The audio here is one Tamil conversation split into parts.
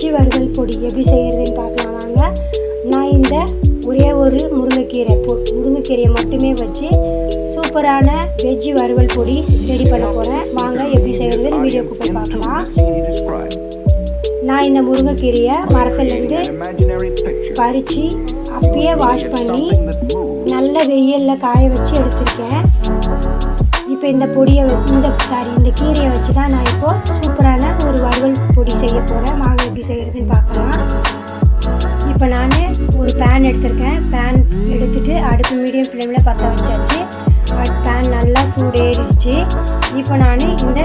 வெஜ்ஜி வறுவல் பொடி எப்படி செய்கிறதுன்னு பார்க்கலாம் வாங்க. நான் இந்த ஒரே ஒரு முருங்கைக்கீரை பொ முருங்கைக்கீரையை மட்டுமே வச்சு சூப்பரான வெஜ்ஜி வறுவல் பொடி ரெடி பண்ண போகிறேன் வாங்க எப்படி செய்கிறதுன்னு வீடியோக்கு போய் பார்க்கலாம். நான் இந்த முருங்கைக்கீரையை மரத்துலேருந்து பறித்து அப்பயே வாஷ் பண்ணி நல்ல வெயிலில் காய வச்சு எடுத்திருக்கேன். இப்போ இந்த பொடியை இந்த சாரி இந்த கீரையை வச்சு தான் நான் இப்போது சூப்பரான ஒரு வறுவல் பொடி செய்ய போகிறேன் வாங்க செய்கிறதுன்னு பார்க்கலாம். இப்போ நான் ஒரு பேன் எடுத்திருக்கேன். பேன் எடுத்துகிட்டு அடுப்பு மீடியம் ஃப்ளேமில் பற்ற வச்சாச்சு. பேன் நல்லா சூடேறிடுச்சு. இப்போ நான் இந்த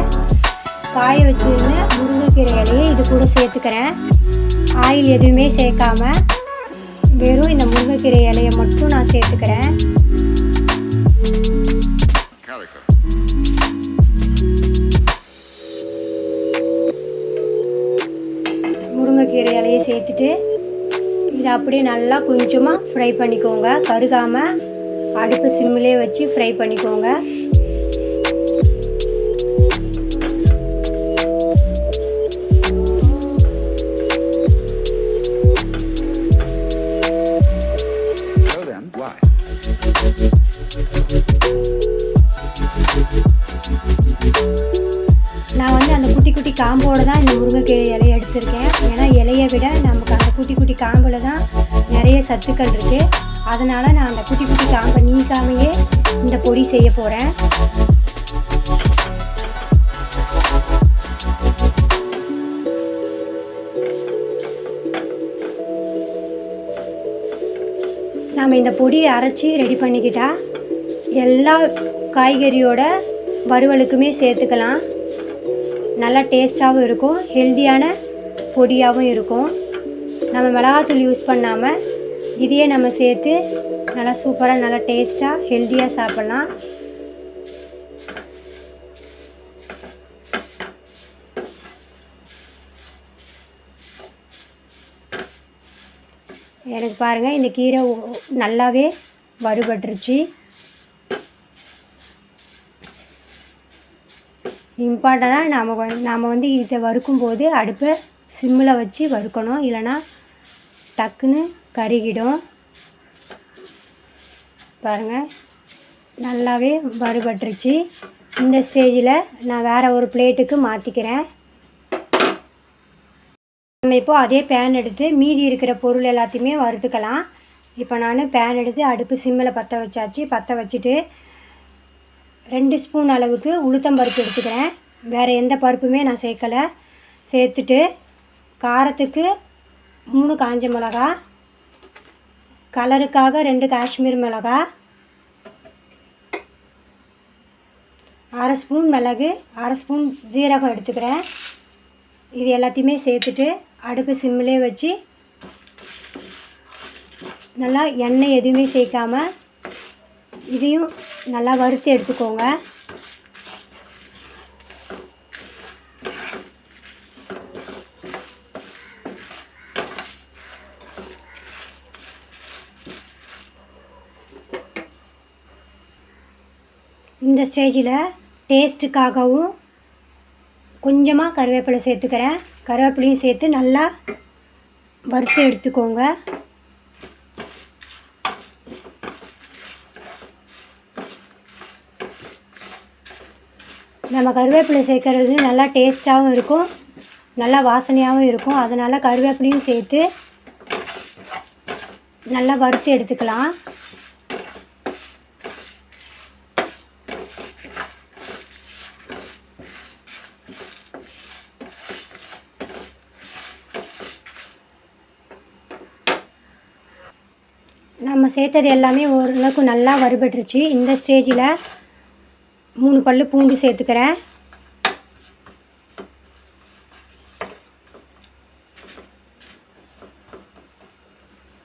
காய வச்சுருந்த முருங்கைக்கீரை இலையை இது கூட சேர்த்துக்கிறேன். ஆயில் எதுவுமே சேர்க்காம வெறும் இந்த முருங்கைக்கீரை இலையை மட்டும் நான் சேர்த்துக்கிறேன். சேர்த்துட்டு இதை அப்படியே நல்லா கொஞ்சமாக ஃப்ரை பண்ணிக்கோங்க. கருகாமல் அடுப்பு சிம்மிலே வச்சு ஃப்ரை பண்ணிக்கோங்க. காம்போடு தான் இந்த முருங்கைக்கீரை இலையை எடுத்திருக்கேன். ஏன்னா இலையை விட நமக்கு அந்த குட்டி குட்டி காம்பில் தான் நிறைய சத்துக்கள் இருக்குது அதனால் நான் அந்த குட்டி குட்டி காம்பை நீக்காமையே இந்த பொடி செய்ய போகிறேன் நாம் இந்த பொடியை அரைச்சி ரெடி பண்ணிக்கிட்டால் எல்லா காய்கறியோட வறுவலுக்குமே சேர்த்துக்கலாம். நல்லா டேஸ்ட்டாகவும் இருக்கும் ஹெல்த்தியான பொடியாகவும் இருக்கும். நம்ம மிளகாத்தூள் யூஸ் பண்ணாமல் இதையே நம்ம சேர்த்து நல்லா சூப்பராக நல்லா டேஸ்ட்டாக ஹெல்த்தியாக சாப்பிட்லாம். எனக்கு பாருங்கள் இந்த கீரை நல்லாவே வறுபட்டுருச்சு. இம்பார்ட்டண்ட்டாக நாம் வந்து நாம் வந்து இதை வறுக்கும்போது அடுப்பை சிம்மில் வச்சு வறுக்கணும். இல்லைன்னா டக்குன்னு கருகிடும். பாருங்கள் நல்லாவே வறுபட்டுருச்சு. இந்த ஸ்டேஜில் நான் வேறு ஒரு பிளேட்டுக்கு மாற்றிக்கிறேன் நம்ம இப்போ அதே பேன் எடுத்து மீதி இருக்கிற பொருள் எல்லாத்தையுமே வறுத்துக்கலாம். இப்போ நான் பேன் எடுத்து அடுப்பு சிம்மில் பற்ற வச்சாச்சு. பற்ற வச்சுட்டு ரெண்டு ஸ்பூன் அளவுக்கு உளுத்தம்பருப்பு எடுத்துக்கிறேன். வேறு எந்த பருப்புமே நான் சேர்க்கலை. சேர்த்துட்டு காரத்துக்கு மூணு காஞ்ச மிளகா கலருக்காக ரெண்டு காஷ்மீர் மிளகா அரை ஸ்பூன் மிளகு அரை ஸ்பூன் ஜீரகம் எடுத்துக்கிறேன். இது எல்லாத்தையுமே சேர்த்துட்டு அடுப்பு சிம்மிலே வச்சு நல்லா எண்ணெய் எதுவுமே சேர்க்காமல் இதையும் நல்லா வறுத்து எடுத்துக்கோங்க. இந்த ஸ்டேஜில் டேஸ்ட்டுக்காகவும் கொஞ்சமாக கருவேப்பிலை சேர்த்துக்கிறேன். கருவேப்பிலையும் சேர்த்து நல்லா வறுத்து எடுத்துக்கோங்க. நம்ம கருவேப்பிலை சேர்க்கறது நல்லா டேஸ்ட்டாகவும் இருக்கும். நல்லா வாசனையாகவும் இருக்கும். அதனால் கருவேப்பிலையும் சேர்த்து நல்லா வறுத்து எடுத்துக்கலாம். நம்ம சேர்த்தது எல்லாமே ஓரளவுக்கு நல்லா வறுபட்டுருச்சு. இந்த ஸ்டேஜில் மூணு பல் பூண்டு சேர்த்துக்கிறேன்.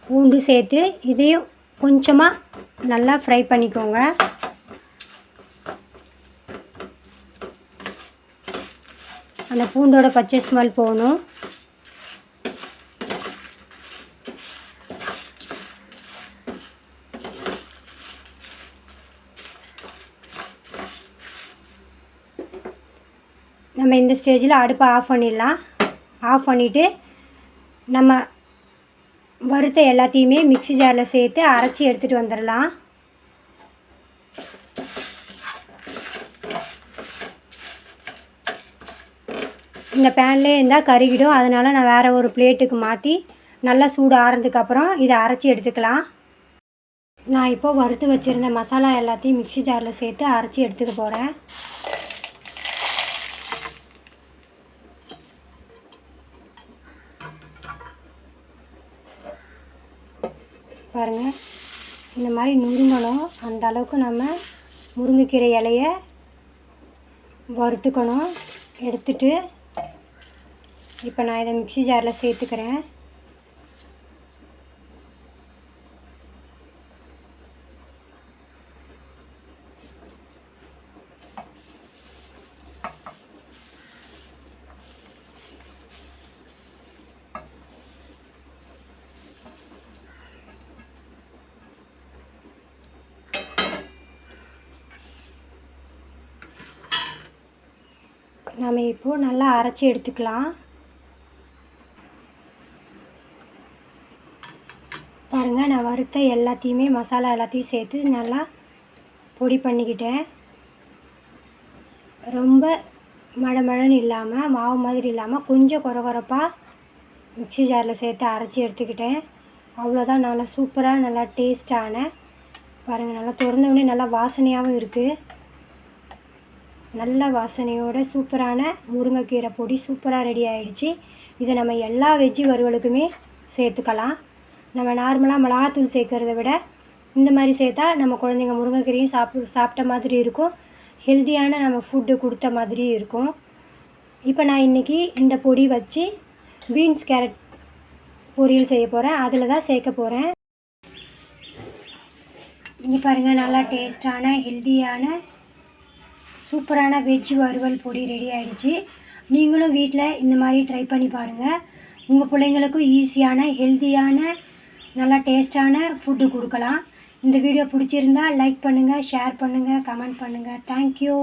பூண்டு சேர்த்து இதையும் கொஞ்சமாக நல்லா ஃப்ரை பண்ணிக்கோங்க. அந்த பூண்டோட பச்சை ஸ்மெல் போகணும். நம்ம இந்த ஸ்டேஜில் அடுப்பை ஆஃப் பண்ணிடலாம். ஆஃப் பண்ணிவிட்டு நம்ம வறுத்த எல்லாத்தையுமே மிக்ஸி ஜாரில் சேர்த்து அரைச்சி எடுத்துகிட்டு வந்துடலாம். இந்த பேன்லேயே இருந்தால் கருகிடும். அதனால் நான் வேறு ஒரு பிளேட்டுக்கு மாற்றி நல்லா சூடு ஆறதுக்கப்புறம் இதை அரைச்சி எடுத்துக்கலாம். நான் இப்போ வறுத்து வச்சுருந்த மசாலா எல்லாத்தையும் மிக்ஸி ஜாரில் சேர்த்து அரைச்சி எடுத்துக்க போகிறேன் பாருங்கள் இந்த மாதிரி நுறுங்கணும் அந்த அளவுக்கு நம்ம முருங்கைக்கீரை இலைய வறுத்துக்கணும். எடுத்துட்டு இப்போ நான் இதை மிக்ஸி ஜாரில் சேர்த்துக்கிறேன். நம்ம இப்போது நல்லா அரைச்சி எடுத்துக்கலாம். பாருங்கள் நான் வறுத்த எல்லாத்தையுமே மசாலா எல்லாத்தையும் சேர்த்து நல்லா பொடி பண்ணிக்கிட்டேன். ரொம்ப மழமழன்னு இல்லாமல் மாவு மாதிரி இல்லாமல் கொஞ்சம் குறை குறைப்பாக மிக்ஸி ஜாரில் சேர்த்து அரைச்சி எடுத்துக்கிட்டேன். அவ்வளோதான் நல்லா சூப்பராக நல்லா டேஸ்டான பாருங்கள் நல்லா திறந்தவுடனே நல்லா வாசனையாகவும் இருக்குது நல்ல வாசனையோட சூப்பரான முருங்கைக்கீரை பொடி சூப்பராக ரெடி ஆகிடுச்சு இதை நம்ம எல்லா வெஜ்ஜு வறுவலுக்குமே சேர்த்துக்கலாம். நம்ம நார்மலாக மிளகாத்தூள் சேர்க்கறத விட இந்த மாதிரி சேர்த்தா நம்ம குழந்தைங்க முருங்கைக்கீரையும் சாப்பிட்டு சாப்பிட்ட மாதிரி இருக்கும். ஹெல்த்தியான நம்ம ஃபுட்டு கொடுத்த மாதிரியும் இருக்கும். இப்போ நான் இன்றைக்கி இந்த பொடி வச்சு பீன்ஸ் கேரட் பொரியல் செய்ய போகிறேன் அதில் தான் சேர்க்க போகிறேன் இங்கே பாருங்கள் நல்லா டேஸ்டான ஹெல்த்தியான சூப்பரான வெஜ் வறுவல் பொடி ரெடி ஆகிடுச்சு நீங்களும் வீட்டில் இந்த மாதிரி ட்ரை பண்ணி பாருங்கள் உங்கள் பிள்ளைங்களுக்கும் ஈஸியான ஹெல்த்தியான நல்லா டேஸ்டான ஃபுட்டு கொடுக்கலாம். இந்த வீடியோ பிடிச்சிருந்தா லைக் பண்ணுங்கள் ஷேர் பண்ணுங்கள் கமெண்ட் பண்ணுங்கள் தேங்க்யூ